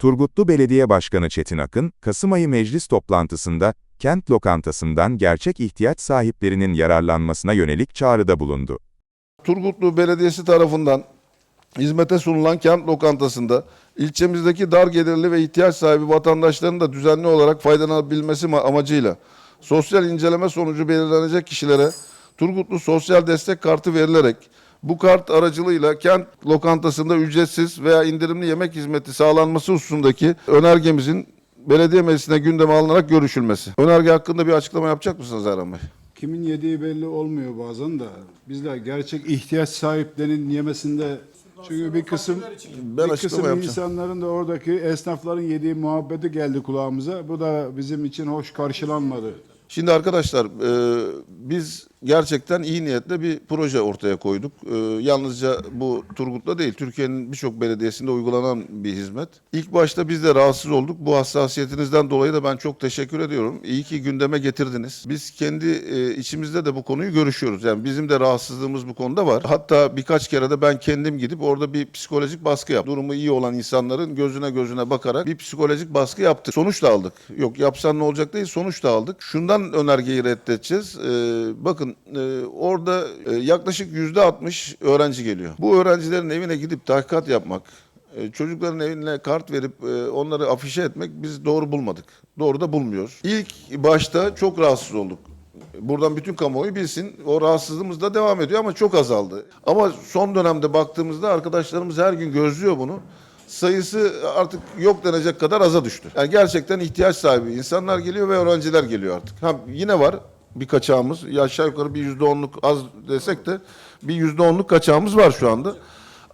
Turgutlu Belediye Başkanı Çetin Akın, Kasım ayı meclis toplantısında, kent lokantasından gerçek ihtiyaç sahiplerinin yararlanmasına yönelik çağrıda bulundu. Turgutlu Belediyesi tarafından hizmete sunulan kent lokantasında ilçemizdeki dar gelirli ve ihtiyaç sahibi vatandaşların da düzenli olarak faydalanabilmesi ma- amacıyla sosyal inceleme sonucu belirlenecek kişilere Turgutlu Sosyal Destek Kartı verilerek bu kart aracılığıyla kent lokantasında ücretsiz veya indirimli yemek hizmeti sağlanması hususundaki önergemizin belediye meclisine gündeme alınarak görüşülmesi. Önerge hakkında bir açıklama yapacak mısınız Erhan Bey? Kimin yediği belli olmuyor bazen de. Bizler gerçek ihtiyaç sahiplerinin yemesinde çünkü bir kısım Ben bir kısım yapacağım. insanların da oradaki esnafların yediği muhabbeti geldi kulağımıza. Bu da bizim için hoş karşılanmadı. Şimdi arkadaşlar e, biz gerçekten iyi niyetle bir proje ortaya koyduk. E, yalnızca bu Turgut'ta değil, Türkiye'nin birçok belediyesinde uygulanan bir hizmet. İlk başta biz de rahatsız olduk. Bu hassasiyetinizden dolayı da ben çok teşekkür ediyorum. İyi ki gündeme getirdiniz. Biz kendi e, içimizde de bu konuyu görüşüyoruz. Yani bizim de rahatsızlığımız bu konuda var. Hatta birkaç kere de ben kendim gidip orada bir psikolojik baskı yaptım. Durumu iyi olan insanların gözüne gözüne bakarak bir psikolojik baskı yaptık. Sonuç da aldık. Yok yapsan ne olacak değil, sonuç da aldık. Şundan önergeyi reddedeceğiz. Ee, bakın e, orada e, yaklaşık yüzde 60 öğrenci geliyor. Bu öğrencilerin evine gidip tahkikat yapmak, e, çocukların evine kart verip e, onları afişe etmek biz doğru bulmadık. Doğru da bulmuyoruz. İlk başta çok rahatsız olduk. Buradan bütün kamuoyu bilsin. O rahatsızlığımız da devam ediyor ama çok azaldı. Ama son dönemde baktığımızda arkadaşlarımız her gün gözlüyor bunu. Sayısı artık yok denecek kadar aza düştü. Yani gerçekten ihtiyaç sahibi insanlar geliyor ve öğrenciler geliyor artık. Ha, yine var bir kaçağımız. Ya Aşağı yukarı bir yüzde onluk az desek de bir yüzde onluk kaçağımız var şu anda.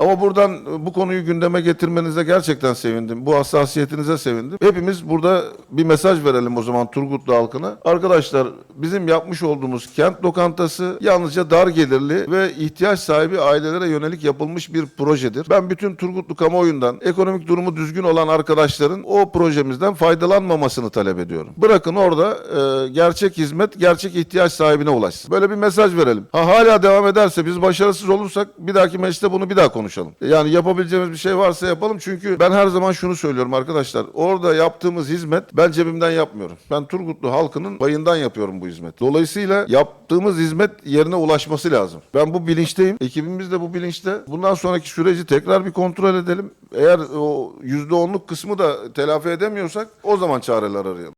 Ama buradan e, bu konuyu gündeme getirmenize gerçekten sevindim. Bu hassasiyetinize sevindim. Hepimiz burada bir mesaj verelim o zaman Turgutlu halkına. Arkadaşlar bizim yapmış olduğumuz kent lokantası yalnızca dar gelirli ve ihtiyaç sahibi ailelere yönelik yapılmış bir projedir. Ben bütün Turgutlu kamuoyundan ekonomik durumu düzgün olan arkadaşların o projemizden faydalanmamasını talep ediyorum. Bırakın orada e, gerçek hizmet gerçek ihtiyaç sahibine ulaşsın. Böyle bir mesaj verelim. Ha hala devam ederse biz başarısız olursak bir dahaki mecliste bunu bir daha konuşalım. Yani yapabileceğimiz bir şey varsa yapalım çünkü ben her zaman şunu söylüyorum arkadaşlar. Orada yaptığımız hizmet ben cebimden yapmıyorum. Ben Turgutlu halkının payından yapıyorum bu hizmet. Dolayısıyla yaptığımız hizmet yerine ulaşması lazım. Ben bu bilinçteyim. Ekibimiz de bu bilinçte. Bundan sonraki süreci tekrar bir kontrol edelim. Eğer o %10'luk kısmı da telafi edemiyorsak o zaman çareler arayalım.